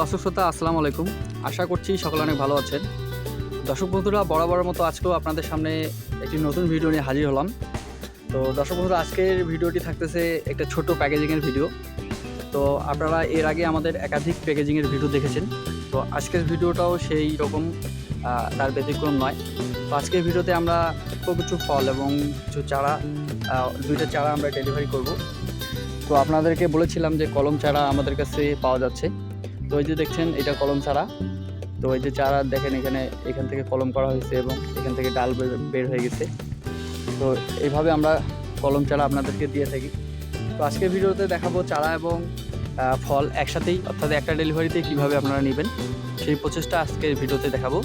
দর্শক শ্রোতা, আসসালামু আলাইকুম। আশা করছি সকলে অনেক ভালো আছেন। দর্শক বন্ধুরা, বরাবরের মতো আজকেও আপনাদের সামনে একটি নতুন ভিডিও নিয়ে হাজির হলাম। তো দর্শক বন্ধুরা, আজকের ভিডিওটি থাকতেছে একটা ছোট প্যাকেজিংয়ের ভিডিও। তো আপনারা এর আগে আমাদের একাধিক প্যাকেজিংয়ের ভিডিও দেখেছেন। তো আজকের ভিডিওটাও সেই রকম তার ব্যতিক্রম নয়। তো আজকের ভিডিওতে আমরা অল্প কিছু ফল এবং কিছু চারা দুইটা চারা আমরা ডেলিভারি করব। তো আপনাদেরকে বলেছিলাম যে কলম চারা আমাদের কাছে পাওয়া যাচ্ছে। তো এই যে দেখছেন, এটা কলম চারা তো এই যে চারা দেখেন, এখানে, এখান থেকে কলম করা হয়েছে এবং এখান থেকে ডাল বের- হয়ে গেছে। তো এইভাবে আমরা কলম চারা আপনাদেরকে দিয়ে থাকি। তো আজকের ভিডিওতে দেখাবো চারা এবং ফল একসাথেই, অর্থাৎ একটা ডেলিভারিতে কীভাবে আপনারা নেবেন, সেই প্রচেষ্টা আজকের ভিডিওতে দেখাবো।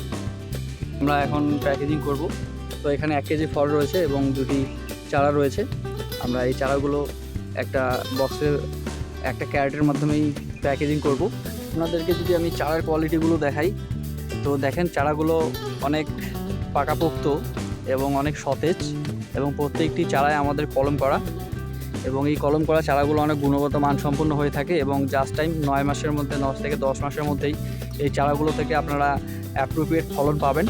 আমরা এখন প্যাকেজিং করব। তো এখানে এক কেজি ফল রয়েছে এবং দুটি চারা রয়েছে। আমরা এই চারাগুলো একটা বক্সের একটা ক্যারেটের মাধ্যমেই প্যাকেজিং করব। আপনাদেরকে যদি আমি চারার কোয়ালিটিগুলো দেখাই, তো দেখেন চারাগুলো অনেক পাকাপোক্ত এবং অনেক সতেজ এবং প্রত্যেকটি চারায় আমাদের কলম করা এবং এই কলম করা চারাগুলো অনেক গুণগত মানসম্পন্ন হয়ে থাকে এবং জাস্ট টাইম নয় মাসের মধ্যে দশ থেকে দশ মাসের মধ্যেই এই চারাগুলো থেকে আপনারা অ্যাপ্রোপ্রিয়েট ফলন পাবেন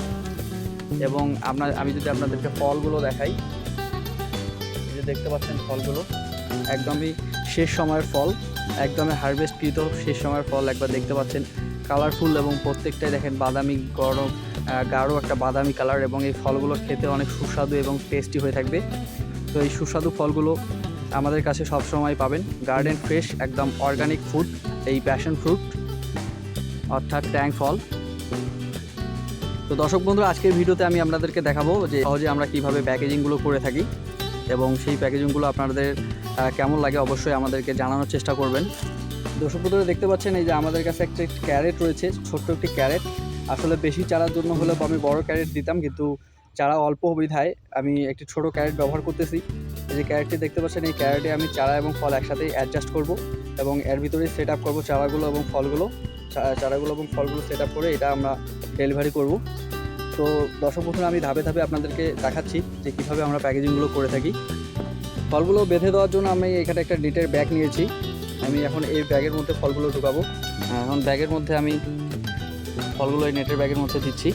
এবং আপনার, আমি যদি আপনাদেরকে ফলগুলো দেখাই যে দেখতে পাচ্ছেন ফলগুলো, একদমই শেষ সময়ের ফল। একদমই হারভেস্টকৃত শেষ সময়ের ফল একবার দেখতে পাচ্ছেন। কালারফুল এবং প্রত্যেকটাই দেখেন বাদামি, গরম গাঢ় একটা বাদামি কালার এবং এই ফলগুলো খেতে অনেক সুস্বাদু এবং টেস্টি হয়ে থাকবে। তো এই সুস্বাদু ফলগুলো আমাদের কাছে সবসময় পাবেন। গার্ডেন ফ্রেশ একদম অর্গানিক ফুড এই প্যাশন ফ্রুট অর্থাৎ ট্যাং ফল। তো দর্শক বন্ধুরা, আজকের ভিডিওতে আমি আপনাদেরকে দেখাবো যে সহজে আমরা কীভাবে প্যাকেজিংগুলো করে থাকি এবং সেই প্যাকেজিংগুলো আপনাদের কেমন লাগে অবশ্যই আমাদেরকে জানানোর চেষ্টা করবেন। দর্শক বন্ধুরা, দেখতে পাচ্ছেন এই যে আমাদের কাছে একটা ক্যারেট রয়েছে, ছোট্ট একটি ক্যারেট। আসলে বেশি চারার জন্য হলেও আমি বড় ক্যারেট দিতাম, কিন্তু চারা অল্প বিধায় আমি একটি ছোট ক্যারেট ব্যবহার করতেছি। এই যে ক্যারেটটি দেখতে পাচ্ছেন, এই ক্যারেটে আমি চারা এবং ফল একসাথেই অ্যাডজাস্ট করব এবং এর ভিতরেই সেট আপ করব চারাগুলো এবং ফলগুলো। চারাগুলো এবং ফলগুলো সেট আপ করে এটা আমরা ডেলিভারি করব। তো দর্শক বন্ধুরা, আমি ধাপে ধাপে আপনাদেরকে দেখাচ্ছি যে কীভাবে আমরা প্যাকেজিংগুলো করে থাকি। ফলগুলো বেঁধে দেওয়ার জন্য আমি এখানে একটা ডিটের ব্যাগ নিয়েছি। আমি এখন এই ব্যাগের মধ্যে ফলগুলো ঢুকাবো। এখন ব্যাগের মধ্যে আমি ফলগুলো এই নেটের ব্যাগের মধ্যে দিচ্ছি।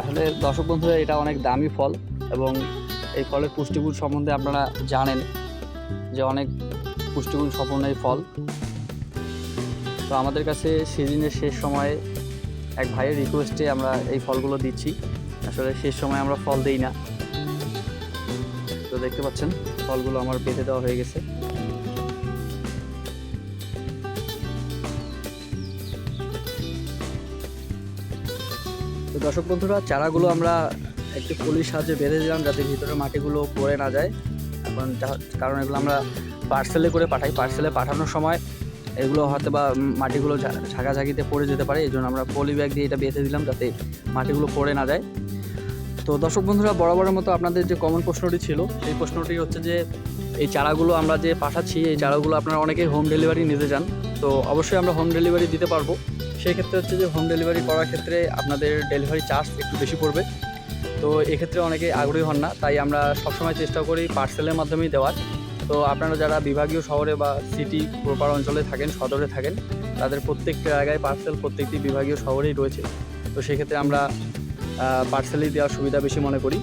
আসলে দর্শক বন্ধুরা, এটা অনেক দামি ফল এবং এই ফলের পুষ্টিগুণ সম্বন্ধে আপনারা জানেন যে অনেক পুষ্টিগুণ সম্পন্ন এই ফল। তো আমাদের কাছে সিজনের শেষ সময়ে এক ভাইয়ের রিকোয়েস্টে আমরা এই ফলগুলো দিচ্ছি। আসলে শেষ সময় আমরা ফল দিই না। তো দেখতে পাচ্ছেন, ফলগুলো আমার বেঁধে দেওয়া হয়ে গেছে। তো দর্শক বন্ধুরা, চারাগুলো আমরা একটি পলির সাহায্যে বেঁধে দিলাম যাতে ভিতরে মাটিগুলো পড়ে না যায়। এখন কারণ এগুলো আমরা পার্সেলে করে পাঠাই। পার্সেলে পাঠানোর সময় এগুলো হয়তো বা মাটিগুলো ঝাঁকাঝাঁকিতে পড়ে যেতে পারে। এই জন্য আমরা পলি ব্যাগ দিয়ে এটা বেঁধে দিলাম যাতে মাটিগুলো পড়ে না যায়। তো দর্শক বন্ধুরা, বরাবরের মতো আপনাদের যে কমন প্রশ্নটি ছিল, সেই প্রশ্নটি হচ্ছে যে, এই চারাগুলো আমরা যে পাঠাচ্ছি, এই চারাগুলো আপনারা অনেকেই হোম ডেলিভারি নিতে চান। তো অবশ্যই আমরা হোম ডেলিভারি দিতে পারব। সেই ক্ষেত্রে হচ্ছে যে হোম ডেলিভারি করার ক্ষেত্রে আপনাদের ডেলিভারি চার্জ একটু বেশি পড়বে। তো এক্ষেত্রে অনেকে আগ্রহী হন না, তাই আমরা সবসময় চেষ্টা করি পার্সেলের মাধ্যমেই দেওয়ার। তো আপনারা যারা বিভাগীয় শহরে বা সিটি প্রপার অঞ্চলে থাকেন, সদরে থাকেন, তাদের প্রত্যেকটা জায়গায় পার্সেল প্রত্যেকটি বিভাগীয় শহরেই রয়েছে। তো সেক্ষেত্রে আমরা পার্সেলেই দেওয়ার সুবিধা বেশি মনে করি।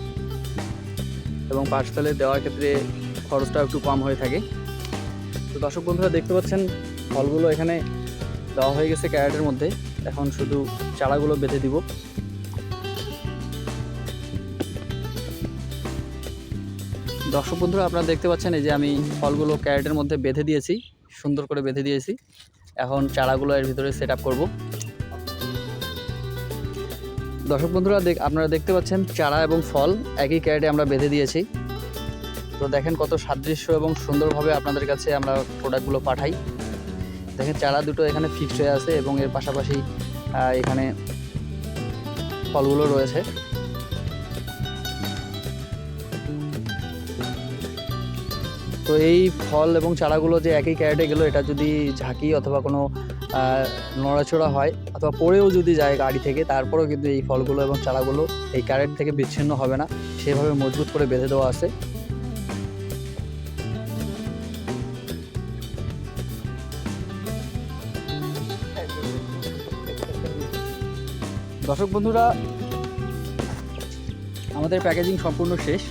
এবং পার্সেলে দেওয়ার ক্ষেত্রে খরচটা একটু কম হয়ে থাকে। তো দর্শক বন্ধুরা, দেখতে পাচ্ছেন, ফলগুলো এখানে দেওয়া হয়ে গেছে ক্যারেটের মধ্যে। এখন শুধু চারাগুলো বেঁধে দিব। দর্শক বন্ধুরা, আপনারা দেখতে পাচ্ছেন, এই যে আমি ফলগুলো ক্যারেটের মধ্যে বেঁধে দিয়েছি, সুন্দর করে বেঁধে দিয়েছি। এখন চারাগুলো এর ভিতরে সেট আপ করব। দর্শক বন্ধুরা, দেখ, আপনারা দেখতে পাচ্ছেন চারা এবং ফল একই ক্যারেটে আমরা বেঁধে দিয়েছি। তো দেখেন কত সাদৃশ্য এবং সুন্দরভাবে আপনাদের কাছে আমরা প্রোডাক্টগুলো পাঠাই। দেখেন চারা দুটো এখানে ফিক্সড হয়ে আছে এবং এর পাশাপাশি এখানে ফলগুলো রয়েছে। তো এই ফল এবং চারাগুলো যে একই ক্যারেটে গেলো, এটা যদি ঝাঁকি অথবা কোনো নড়াচড়া হয়, অথবা পরেও যদি যায় গাড়ি থেকে, তারপরেও কিন্তু এই ফলগুলো এবং চারাগুলো এই কারেন্ট থেকে বিচ্ছিন্ন হবে না। সেভাবে মজবুত করে বেঁধে দেওয়া আছে। দর্শক বন্ধুরা, আমাদের প্যাকেজিং সম্পূর্ণ শেষ।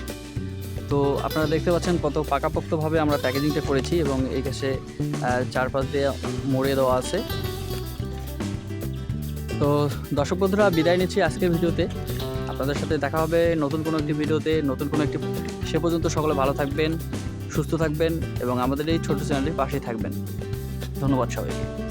তো আপনারা দেখতে পাচ্ছেন কত পাকাপোক্তভাবে আমরা প্যাকেজিংটা করেছি এবং এই কাছে চারপাশ দিয়ে মোড়ে দেওয়া আছে। তো দর্শক বন্ধুরা, বিদায় নিচ্ছি আজকের ভিডিওতে। আপনাদের সাথে দেখা হবে নতুন কোনো একটি ভিডিওতে, নতুন কোনো একটি সে পর্যন্ত সকলে ভালো থাকবেন, সুস্থ থাকবেন এবং আমাদের এই ছোট চ্যানেলের পাশেই থাকবেন। ধন্যবাদ সবাইকে।